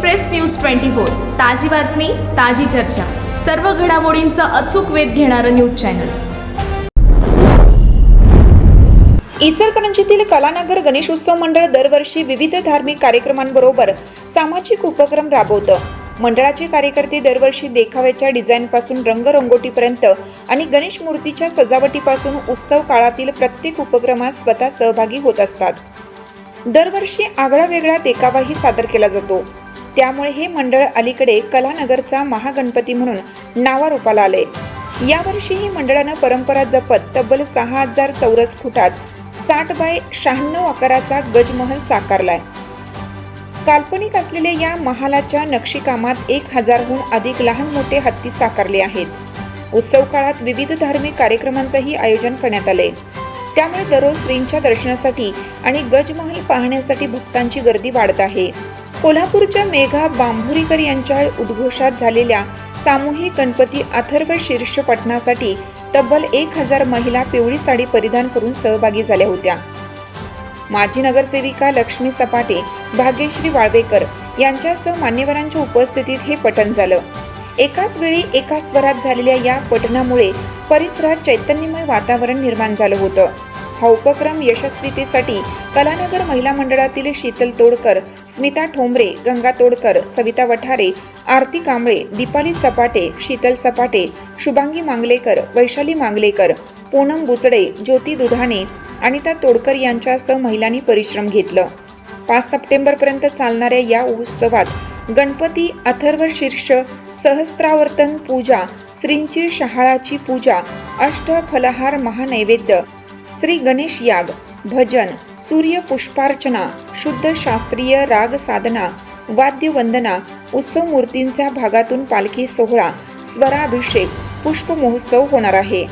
Express news twenty four ताजी बातमी ताजी चर्चा. सर्व घडामोडींचा अचूक वेध घेणारं न्यूज चॅनल. इचलकरंजीतील कलानगर गणेशोत्सव मंडळ दरवर्षी विविध धार्मिक कार्यक्रमांबरोबर सामाजिक उपक्रम राबवतं. मंडळाचे कार्यकर्ते दरवर्षी देखाव्याच्या डिझाईनपासून रंगरंगोटीपर्यंत आणि गणेश मूर्तीच्या सजावटीपासून उत्सव काळातील प्रत्येक उपक्रमात स्वतः सहभागी होत असतात. दरवर्षी आगळा वेगळा देखावाही सादर केला जातो. त्यामुळे हे मंडळ अलीकडे कलानगरचा महागणपती म्हणून नावारूपाला आले. यावर्षीही मंडळानं परंपरा जपत तब्बल सहा हजार चौरस फुटात साठ बाय शहाण्णव आकाराचा गजमहल साकारलाय. काल्पनिक असलेल्या या महालाच्या नक्षीकामात एक हजारहून अधिक लहान मोठे हत्ती साकारले आहेत. उत्सव काळात विविध धार्मिक कार्यक्रमांचंही आयोजन करण्यात आले. त्यामुळे दररोज श्रींच्या दर्शनासाठी आणि गजमहल पाहण्यासाठी भक्तांची गर्दी वाढत आहे. कोल्हापूरच्या मेघा बांभुरीकर यांच्या उद्घोषात झालेल्या सामूहिक गणपती अथर्व शीर्ष पठणासाठी तब्बल एक हजार महिला पिवळी साडी परिधान करून सहभागी झाल्या होत्या. माजी नगरसेविका लक्ष्मी सपाटे भाग्यश्री वाळवेकर यांच्यासह मान्यवरांच्या उपस्थितीत हे पठण झालं. एकाच वेळी एका स्वरात झालेल्या या पठणामुळे परिसरात चैतन्यमय वातावरण निर्माण झालं होतं. हा उपक्रम यशस्वीतेसाठी कलानगर महिला मंडळातील शीतल तोडकर स्मिता ठोंबरे गंगा तोडकर सविता वठारे आरती कांबळे दीपाली सपाटे शीतल सपाटे शुभांगी मांगलेकर वैशाली मांगलेकर पूनम बुचडे ज्योती दुधाणे अनिता तोडकर यांच्यासह महिलांनी परिश्रम घेतलं. पाच सप्टेंबरपर्यंत चालणाऱ्या या उत्सवात गणपती अथर्व शीर्ष सहस्त्रावर्तन पूजा श्रींची शहाळाची पूजा अष्ट फलहार महानैवेद्य श्री गणेश याग भजन सूर्य पुष्पार्चना शुद्ध शास्त्रीय राग साधना वाद्य वंदना उत्सव मूर्तींच्या भागातून पालखी सोहळा स्वराभिषेक पुष्प महोत्सव होणार आहे.